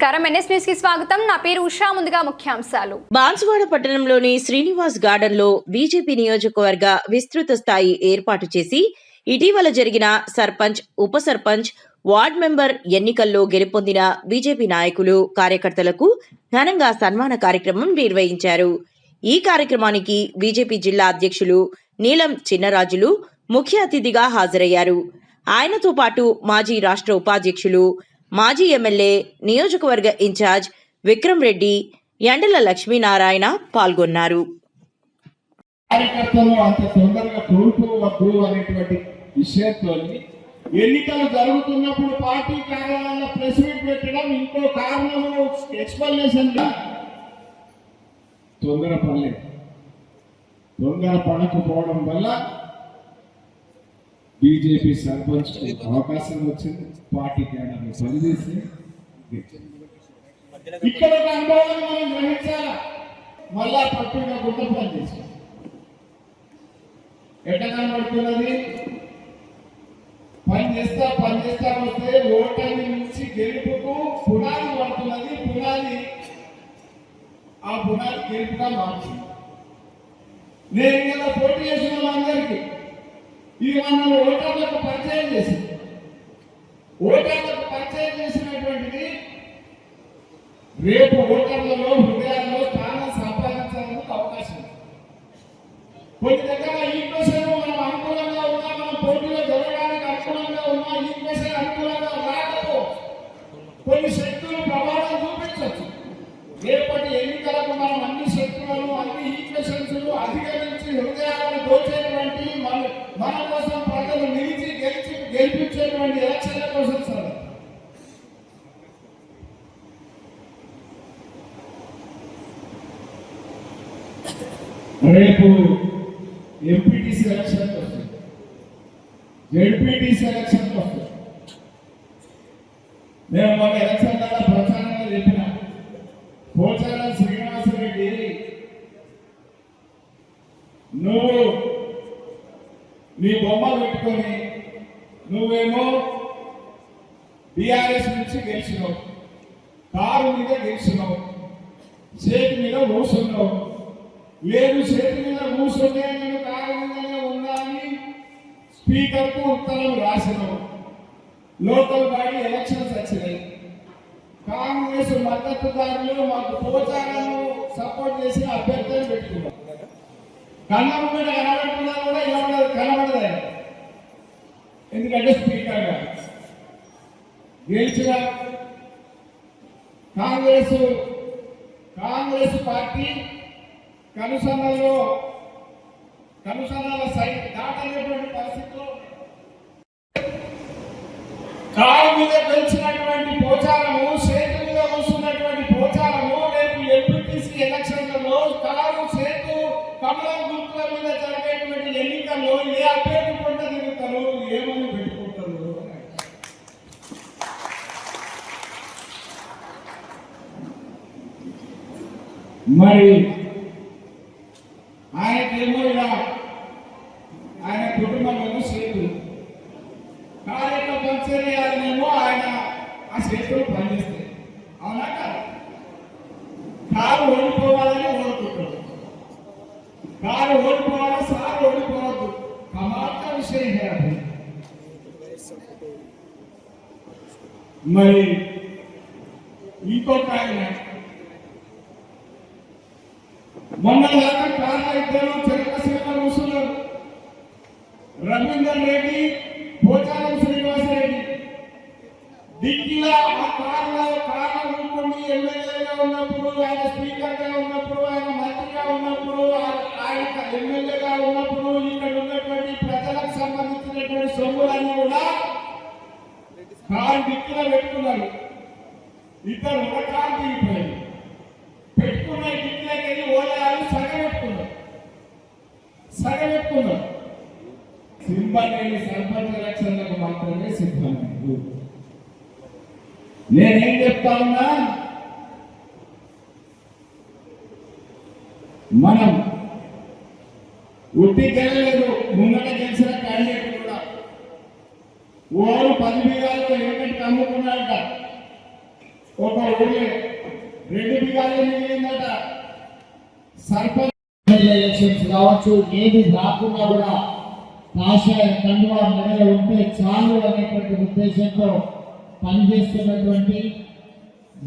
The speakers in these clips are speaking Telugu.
నమస్కారం. ఎన్ఎస్ న్యూస్కి స్వాగతం. నా పేరు ఉషా. ముందుగా ముఖ్యాంశాలు. బాన్సువాడ పట్టణంలోని శ్రీనివాస్ గార్డెన్లో బీజేపీ నియోజకవర్గ విస్తృత స్థాయి ఏర్పాటు చేసి ఇటీవల జరిగిన సర్పంచ్ ఉప సర్పంచ్ వార్డ్ మెంబర్ ఎన్నికల్లో గెలుపొందిన బీజేపీ నాయకులు కార్యకర్తలకు ఘనంగా సన్మాన కార్యక్రమం నిర్వహించారు. ఈ కార్యక్రమానికి బీజేపీ జిల్లా అధ్యక్షులు నీలం చిన్నరాజులు ముఖ్య అతిథిగా హాజరయ్యారు. ఆయనతో పాటు మాజీ రాష్ట్ర ఉపాధ్యక్షులు మాజీ ఎమ్మెల్యే నియోజకవర్గ ఇన్ఛార్జ్ విక్రమ్ రెడ్డి ఎండల లక్ష్మీనారాయణ పాల్గొన్నారు. కార్యకర్తలు అంత తొందరగా కోల్పోవద్దు అనేటువంటి విషయంతో ఎన్నికలు జరుగుతున్నప్పుడు పార్టీ కార్యాలయాల్లో ప్రెస్ మీట్ పెట్టడం ఇంకో కారణము ఎక్స్ప్లెనేషన్ తొందర పడలేదు తొందర పడకపోవడం వల్ల బీజేపీ సర్పంచ్ అవకాశం వచ్చింది. పార్టీ కేడర్ని పనిచేసి ఇక్కడ ఒక అనుభవాన్ని మనం గ్రహించాలా? మళ్ళా పట్టుగా గుడ్డ పని ఎట్లా కనబడుతున్నది? పని చేస్తా పని చేస్తా వస్తే ఓటమి నుంచి గెలుపుకు పునాది పడుతున్నది. పునాది ఆ పునాది గెలుపుగా మార్చింది నేను ఇలా పోటీ చేసిన వాళ్ళందరికీ ఇది మనం ఓటర్లకు పరిచయం చేసి ఓటర్లకు పరిచయం చేసినటువంటిది రేపు ఓటర్లలో హృదయాల్లో స్థానం సంపాదించడానికి అవకాశం కొన్ని దగ్గర ఈ క్వశ్చన్ మనం అనుకూలంగా ఉన్నా మనం పోటీలో జరగడానికి అనుకూలంగా ఉన్నా ఈ క్వశ్చన్ అనుకూలంగా రాకపో. కొన్ని శక్తులు ప్రభావం చూపించవచ్చు రేపటి ఎన్నికలకు మనం అన్ని శక్తులను అన్ని ఈక్వేషన్స్ అధిగమించి హృదయాలు మన కోసం ప్రజలు నిలిచి గెలిచి గెలిపించేటువంటి ఎలక్షన్ల కోసం సార్. రేపు ఎంపీటీసీ ఎలక్షన్ వస్తుంది. జడ్పీటీసీ ఎలక్షన్ వస్తుంది. నేను మొన్న ఎలక్షన్ ద్వారా ప్రచారంగా చెప్పిన. పోచారం శ్రీ నీ బొమ్మ పెట్టుకొని నువ్వేమో బీఆర్ఎస్ నుంచి గెలిచినావు. కారు మీద గెలిచినావు. చేతి మీద కూర్చున్నావు లేదు చేతి మీద కూర్చుంటే నేను కారు మీదనే ఉన్నా స్పీకర్కు ఉత్తరం రాసినావు. లోకల్ బాడీ ఎలక్షన్స్ వచ్చినాయి. కాంగ్రెస్ మద్దతుదారులు మాకు పోచారాలు సపోర్ట్ చేసి అభ్యర్థులు పెట్టుకున్నారు. కళ్ళ మీద కనబడుతున్నా కూడా ఇలా కనబడదు ఎందుకంటే స్పీకర్ గారు గెలిచిన కాంగ్రెస్ కాంగ్రెస్ పార్టీ కనుసన్నలో కనుసన్నల సైట్ దాటలేటువంటి పరిస్థితిలో కారు మీద గెలిచినటువంటి పోచారం ఏ అభ్యర్థి కొండ తిరుగుతారు? ఏమని పెట్టుకుంటారు? మరి ఆయనకేమో ఇలా ఆయన కుటుంబంలో సేతు కార్యక్రమ పంచర్యాలనేమో ఆయన ఆ సేతులు పనిచేస్తాయి. అవునా కాదు? కారు ఓడిపోవాలని ఓడుకుంటాడు కారు ఓడిపోవాలని మరి ఇంకొక ఆయన. మొన్న దాకా కార్ల ఇద్దరు చెరక సినిమా చూస్తున్నారు రవీందర్ రెడ్డి కాలు డిక్కీలో పెట్టుకున్నారు. ఇద్దరు ఒక కాలు దిగిపోయారు పెట్టుకున్న డిక్కీలోకి వెళ్ళి ఓలాలు సగబెట్టుకున్నారు సగబెట్టుకున్నారు సింబల్ సర్పంచ్ ఎలక్షన్లకు మాత్రమే సిద్ధమైంది నేనేం చెప్తా ఉన్నా? మనం ఉట్టి గెలలేదు ముంగట గెలిచిన క్యాండిడేట్ ఓరు పది బీగాల్లో ఏమిటి అమ్ముకున్నాడట ఒక ఊరి రెండు బిగాలే మిగిలిందట? సర్పంచ్ ఎలక్షన్స్ కావచ్చు ఏది రాకుండా కూడా కాషాయ కండువా మెడలో ఉంటే చాలు అనేటువంటి ఉద్దేశంతో పనిచేస్తున్నటువంటి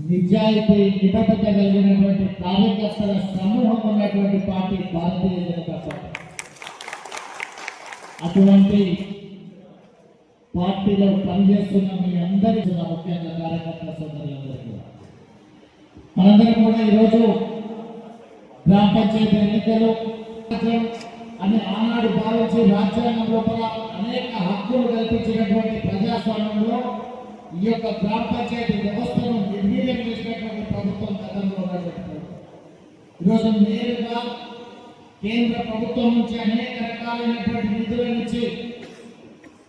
నిజాయితీ నిబద్ధత కలిగినటువంటి కార్యకర్తల సమూహం ఉన్నటువంటి పార్టీ భారతీయ జనతా పార్టీ. అటువంటి పార్టీలో పనిచేస్తున్న మీ అందరికీ ముఖ్యంగా కార్యకర్తల సోదరులందరికీ కూడా. మనందరం కూడా ఈరోజు గ్రామ పంచాయతీ ఎన్నికలు అని ఆనాడు భావించి రాజ్యాంగం లోపల అనేక హక్కులు కల్పించినటువంటి ప్రజాస్వామ్యంలో ఈ యొక్క గ్రామ పంచాయతీ వ్యవస్థను నిర్వీర్యం చేసినటువంటి ప్రభుత్వం గతంలో ఉన్నటువంటి ఈరోజు నేరుగా కేంద్ర ప్రభుత్వం నుంచి అనేక రకాలైనటువంటి నిధులను ఇచ్చి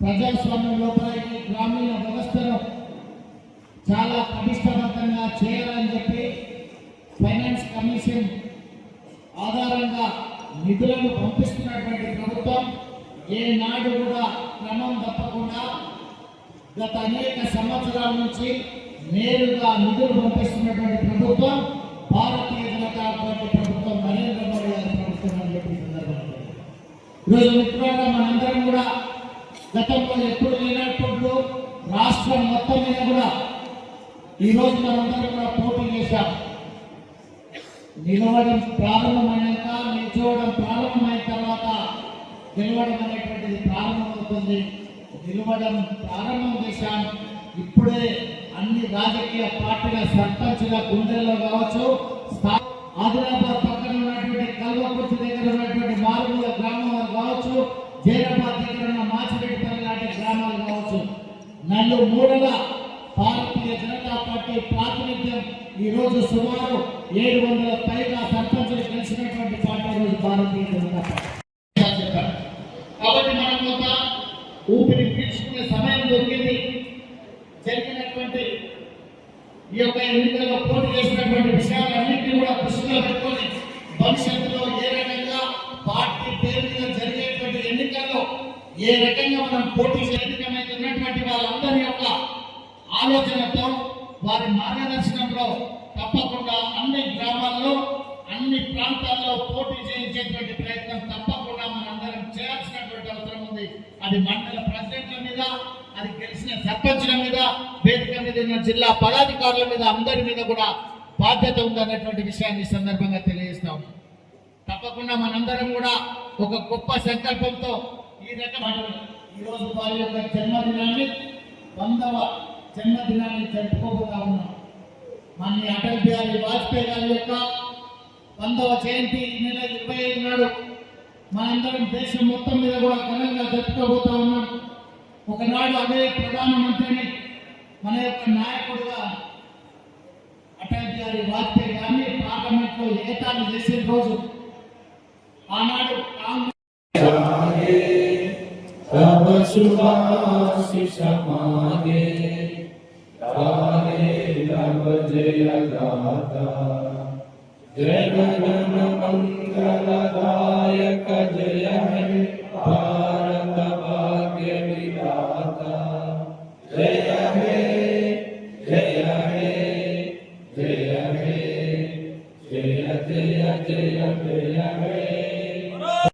ప్రజాస్వామ్యం లోపల గ్రామీణ వ్యవస్థను చాలా పటిష్టవంతంగా చేయాలని చెప్పి ఫైనాన్స్ కమిషన్ ఆధారంగా నిధులను పంపిస్తున్నటువంటి ప్రభుత్వం ఏనాడు కూడా క్రమం తప్పకుండా గత అనేక సంవత్సరాల నుంచి నేరుగా నిధులు పంపిస్తున్నటువంటి ప్రభుత్వం భారతీయ జనతా పార్టీ ప్రభుత్వం నరేంద్ర మోడీ గారి ప్రభుత్వం అని చెప్పి ఈ సందర్భంగా ఈరోజు మిత్రులుగా మనందరం కూడా గతంలో ఎప్పుడు లేనప్పుడు రాష్ట్రం మొత్తం మీద కూడా ఈ మనందరం కూడా పోటీ చేశాం. నిలవడం ప్రారంభమైనాక నిల్చోవడం ప్రారంభమైన తర్వాత నిలవడం అనేటువంటిది ప్రారంభమవుతుంది. నిలవడం ప్రారంభం చేశాం. ఇప్పుడే అన్ని రాజకీయ పార్టీల సర్పంచ్గా గుండెల్లో కావచ్చు ఆదిలాబాద్ పక్కన ఉన్నటువంటి కల్వకుర్తి దగ్గర ఉన్నటువంటి మారుమూల గ్రామాలు కావచ్చు జైరాబాద్ దగ్గర ఉన్న నన్ను మూడల భారతీయ జనతా పార్టీ ప్రాతినిధ్యం ఈరోజు సుమారు ఏడు వందల పైగా సర్పంచులు గెలిచినటువంటి పార్టీ రోజు భారతీయ జనతా పార్టీ చెప్పారు. కాబట్టి మనం ఒక ఊపిరి పీల్చుకునే సమయం దొరికింది జరిగినటువంటి ఈ యొక్క ఎన్నికల్లో పోటీ చేసినటువంటి విషయాలన్నింటినీ కూడా దృష్టిలో పెట్టుకొని భవిష్యత్తులో ఏ రకంగా పార్టీ పేరు మీద జరిగేటువంటి ఎన్నికల్లో ఏ రకంగా మనం పోటీ చేయాలి ఆలోచనతో వారి మార్గదర్శనంలో తప్పకుండా అన్ని గ్రామాల్లో అన్ని ప్రాంతాల్లో పోటీ చేయించేటువంటి ప్రయత్నం తప్పకుండా మనందరం చేయాల్సినటువంటి అవసరం ఉంది. అది మండల ప్రెసిడెంట్ల మీద అది గెలిచిన సర్పంచుల మీద వేదిక మీద జిల్లా పదాధికారుల మీద అందరి మీద కూడా బాధ్యత ఉందన్నటువంటి విషయాన్ని సందర్భంగా తెలియజేస్తాం. తప్పకుండా మనందరం కూడా ఒక గొప్ప సంకల్పంతో ఈ రకమైన ఈరోజు వారి యొక్క జన్మదినాన్ని వందవ జన్మదినాన్ని జరుపుకోబోతా ఉన్నాం. మన అటల్ బిహారీ వాజ్పేయి గారి యొక్క వందవ జయంతి ఈ నెల ఇరవై ఐదు నాడు మనందరం దేశం మొత్తం మీద కూడా ఘనంగా జరుపుకోబోతా ఉన్నాం. ఒకనాడు అదే ప్రధానమంత్రిని మన యొక్క నాయకుడుగా అటల్ బిహారీ వాజ్పేయి గారిని పార్లమెంట్లో ఏతాన్ని చేసే రోజు ఆనాడు కాంగ్రెస్ जय जयगाता जय